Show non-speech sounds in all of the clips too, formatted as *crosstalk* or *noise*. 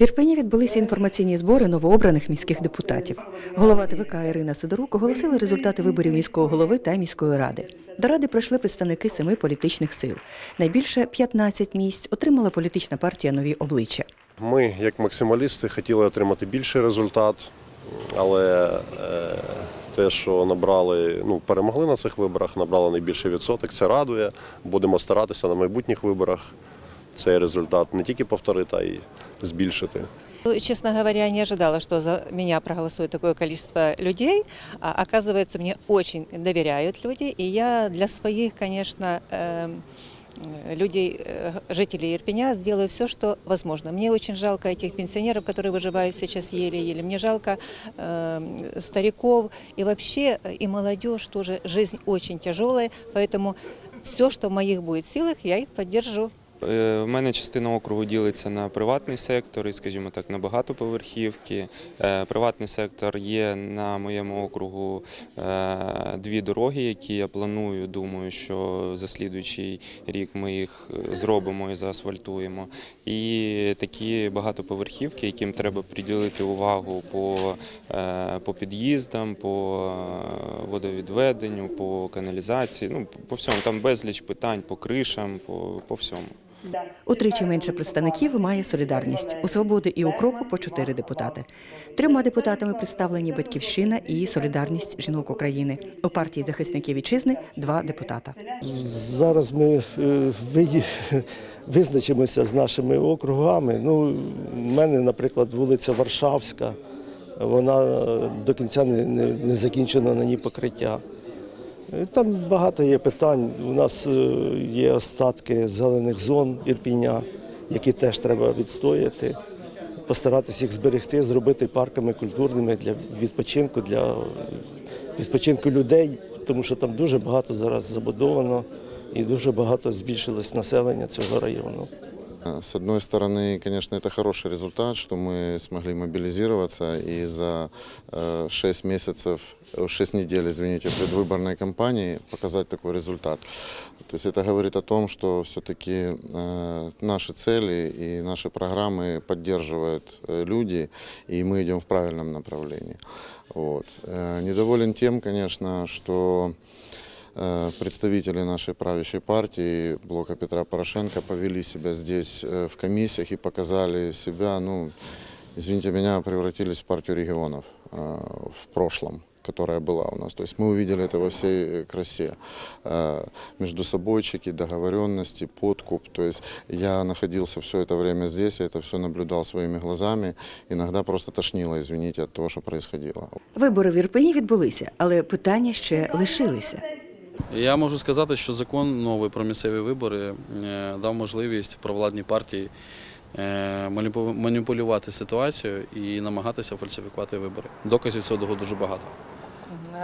В Ірпені відбулися інформаційні збори новообраних міських депутатів. Голова ТВК Ірина Сидорук оголосила результати виборів міського голови та міської ради. До ради прийшли представники семи політичних сил. Найбільше 15 місць отримала політична партія Нові обличчя. Ми, як максималісти, хотіли отримати більший результат, але е, те, що набрали, ну, перемогли на цих виборах, набрали найбільший відсоток, це радує. Будемо старатися на майбутніх виборах цей результат не тільки повторити, а й збільшити. Ну, Честно говоря, не ожидала, что за меня проголосует такое количество людей. А, оказывается, мне очень доверяют люди, и я для своих, конечно, эм, э, людей, э, жителей Ирпеня сделаю все, что возможно. Мне очень жалко этих пенсионеров, которые выживают сейчас еле-еле. Мне жалко эм, стариков и вообще э, и молодежь тоже. Жизнь очень тяжелая, поэтому все, что в моих будет силах, я их поддержу. Е, В мене частина округу ділиться на приватний сектор і, скажімо так, на багатоповерхівки. Е, Приватний сектор є на моєму округу е, дві дороги, які я планую. Думаю, що за слідуючий рік ми їх зробимо і заасфальтуємо. І такі багатоповерхівки, яким треба приділити увагу по, по під'їздам, по водовідведенню, по каналізації. Ну, по всьому там безліч питань по кришам, по, по всьому. Утричі менше представників має солідарність. У свободи і укропу по чотири депутати. Трьома депутатами представлені батьківщина і солідарність жінок України. У партії захисників вітчизни два депутата. Зараз ми е, ви- *laughs* визначимося з нашими округами. Ну, в мене, наприклад, вулиця Варшавська, вона е, до кінця не, не, не закінчена на ній покриття. Е, Там багато є питань. У нас е, є остатки зелених зон Ірпіня, які теж треба відстояти, постаратися їх зберегти, зробити парками культурними для відпочинку, для відпочинку людей, тому що там дуже багато зараз забудовано і дуже багато збільшилось населення цього району. С одной стороны, конечно, это хороший результат, что мы смогли мобилизироваться и за 6 месяцев, 6 недель, извините, предвыборной кампании показать такой результат. То есть это говорит о том, что все-таки наши цели и наши программы поддерживают э, люди, и мы идем в правильном направлении. Вот. Э, Недоволен тем, конечно, что Э, представители нашей правящей партии, блока Петра Порошенко, повели себя здесь э, в комиссиях и показали себя, ну, извините меня, превратились в партию регионов э, в прошлом которая была у нас. То есть мы увидели это во всей э, красе. Э, Междусобойчики, договоренности, подкуп. То есть я находился все это время здесь, я это все наблюдал своими глазами. Иногда просто тошнило, извините, от того, что происходило. Вибори в Ірпені відбулися, але питання ще лишилися. Я можу сказати, що закон новий про місцеві вибори е, дав можливість провладній партії е, маніпулювати ситуацією і намагатися фальсифікувати вибори. Доказів цього дуже багато.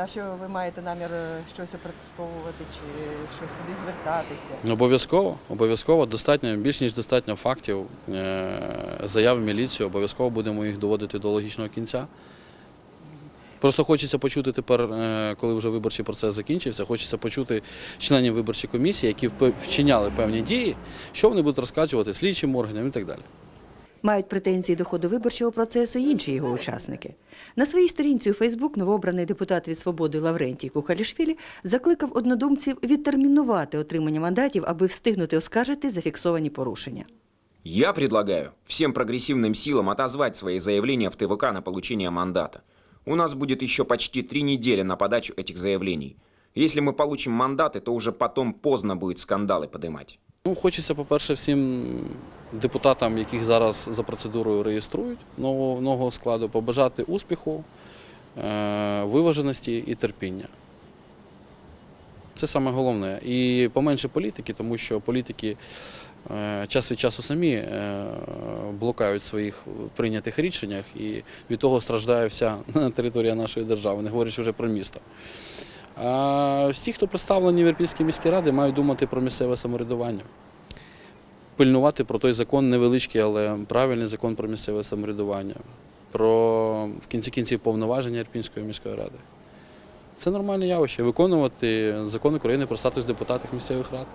А що ви маєте намір е, щось протестовувати чи щось кудись звертатися? Обов'язково, обов'язково достатньо, більш ніж достатньо фактів, заяв в міліцію, обов'язково будемо їх доводити до логічного кінця. Просто хочеться почути тепер, е, коли вже виборчий процес закінчився, хочеться почути членів виборчої комісії, які вчиняли певні дії, що вони будуть розкачувати слідчим органам і так далі. Мають претензії до ходу виборчого процесу й інші його учасники. На своїй сторінці у Фейсбук новообраний депутат від свободи Лаврентій Кухалішвілі закликав однодумців відтермінувати отримання мандатів, аби встигнути оскаржити зафіксовані порушення. Я предлагаю всем прогрессивным силам отозвать свои заявления в ТВК на получение мандата. У нас будет еще почти три недели на подачу этих заявлений. Если мы получим мандаты, то уже потом поздно будет скандалы поднимать. Ну, хочеться, по-перше, всім депутатам, яких зараз за процедурою реєструють нового, нового складу, побажати успіху, е, виваженості і терпіння. Це саме головне. І поменше політики, тому що політики е, час від часу самі е, блукають в своїх прийнятих рішеннях, і від того страждає вся *laughs* територія нашої держави, не говорячи вже про місто. А всі, хто представлені в Ірпінській міській раді, мають думати про місцеве самоврядування. Пильнувати про той закон невеличкий, але правильний закон про місцеве самоврядування, про в кінці кінців повноваження Ірпінської міської ради. Це нормальне явище виконувати закон України про статус депутатів місцевих рад.